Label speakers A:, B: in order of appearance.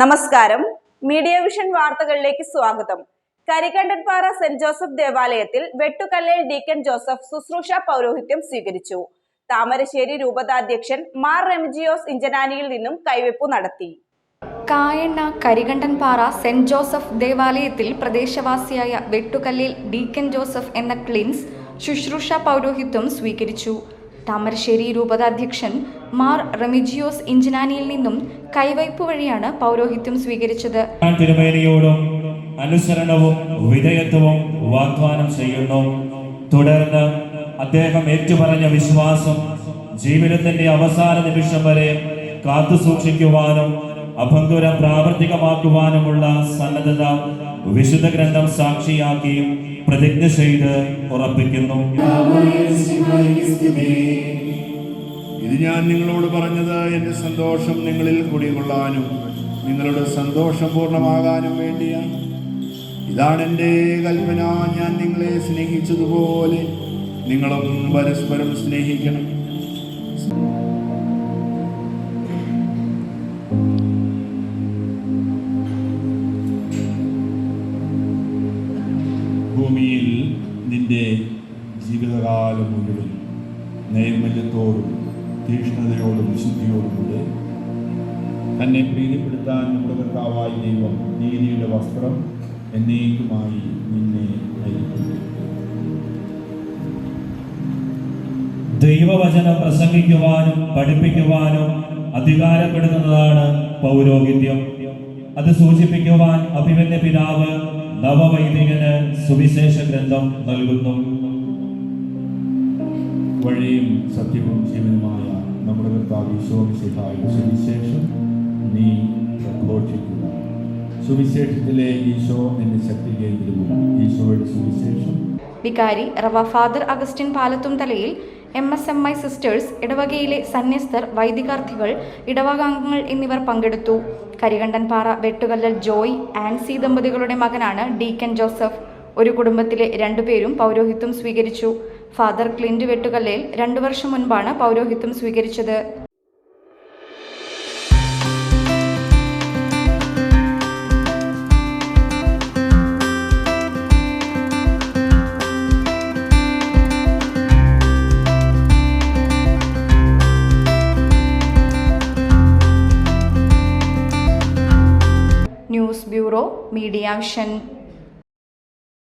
A: നമസ്കാരം. Media vision വാർത്തകളിലേക്ക് സ്വാഗതം. കരികണ്ടൻപാറ സെന്റ് ജോസഫ് ദേവാലയത്തിൽ വെട്ടുകല്ലേൽ ഡീക്കൻ ജോസഫ് ശുശ്രൂഷ പൗരോഹിത്യം സ്വീകരിച്ചു. താമരശ്ശേരി രൂപതാധ്യക്ഷൻ മാർ റെമിജിയോസ് ഇഞ്ചനാനിയിൽ നിന്നും കൈവെപ്പ് നടത്തി.
B: കായണ്ണ കരികണ്ടൻപാറ സെന്റ് ജോസഫ് ദേവാലയത്തിൽ പ്രദേശവാസിയായ വെട്ടുകല്ലിൽ ഡീക്കൻ ജോസഫ് എന്ന ക്ലിൻസ് ശുശ്രൂഷ പൗരോഹിത്വം സ്വീകരിച്ചു. താമരശ്ശേരി രൂപതാധ്യക്ഷൻ മാർ റെമിജിയോസ് ഇഞ്ചനാനിയിൽ നിന്നും കൈവയ്പ് വഴിയാണ് പൗരോഹിത്യം സ്വീകരിച്ചത്.
C: തിരുമേനിയോടും അനുസരണവും വിധേയത്വവും വാഗ്ദാനം ചെയ്യുന്നു. തുടർന്ന് അദ്ദേഹം ഏറ്റുപറഞ്ഞ വിശ്വാസം ജീവിതത്തിന്റെ അവസാന നിമിഷം വരെ കാത്തു സൂക്ഷിക്കുവാനും അഭംഗുരം പ്രാവർത്തികമാക്കുവാനുമുള്ള സന്നദ്ധത വിശുദ്ധ ഗ്രന്ഥം സാക്ഷിയാക്കി പ്രതിജ്ഞ ചെയ്ത് ഉറപ്പിക്കുന്നു.
D: ഞാൻ നിങ്ങളോട് പറഞ്ഞത് എന്റെ സന്തോഷം നിങ്ങളിൽ കുടികൊള്ളാനും നിങ്ങളുടെ സന്തോഷം പൂർണമാകാനും വേണ്ടിയാണ്. ഇതാണ് എന്റെ കൽപ്പന. ഞാൻ നിങ്ങളെ സ്നേഹിച്ചതുപോലെ നിങ്ങളും പരസ്പരം സ്നേഹിക്കണം. ഭൂമിയിൽ നിന്റെ ജീവിതകാലം മുഴുവൻ നൈർമല്യത്തോടും തീക്ഷ്ണതയോടും വിശുദ്ധിയോടുകൂടെ തന്നെ പ്രീതിപ്പെടുത്താൻ നമ്മുടെ കർത്താവായ ദൈവം നീതിയുടെ വസ്ത്രം എന്നേക്കുമായി നിന്നെ
C: ദൈവവചനം പ്രസംഗിക്കുവാനും പഠിപ്പിക്കുവാനും അധികാരപ്പെടുന്നതാണ് പൗരോഹിത്യം. അത് സൂചിപ്പിക്കുവാൻ അഭിമന്യ പിതാവ് നവവൈദികന് സുവിശേഷ ഗ്രന്ഥം നൽകുന്നു.
D: വഴിയും സത്യവും ജീവനുമായ നമ്മുടെ കർത്താവ് ഈശോമിശിഹായ സുവിശേഷം നീ പ്രഘോഷിക്കുക സുവിശേഷത്തിലെ ഈശോ നിന്റെ ശക്തി കേന്ദ്രവും ഈശോയുടെ സുവിശേഷം.
B: വികാരി റവ ഫാദർ അഗസ്റ്റിൻ പാലത്തും തലയിൽ M S M I sisters ഇടവകയിലെ സന്യസ്തർ വൈദികാർത്ഥികൾ ഇടവകാംഗങ്ങൾ എന്നിവർ പങ്കെടുത്തു. കരികണ്ടൻപാറ വെട്ടുകല്ലൽ ജോയ് ആൻസി ദമ്പതികളുടെ മകനാണ് ഡീക്കൻ ജോസഫ്. ഒരു കുടുംബത്തിലെ രണ്ടുപേരും പൗരോഹിത്വം സ്വീകരിച്ചു. ഫാദർ ക്ലിന്റ് വെട്ടുകല്ലയിൽ രണ്ടു വർഷം മുൻപാണ് പൗരോഹിത്യം സ്വീകരിച്ചത്. News bureau media vision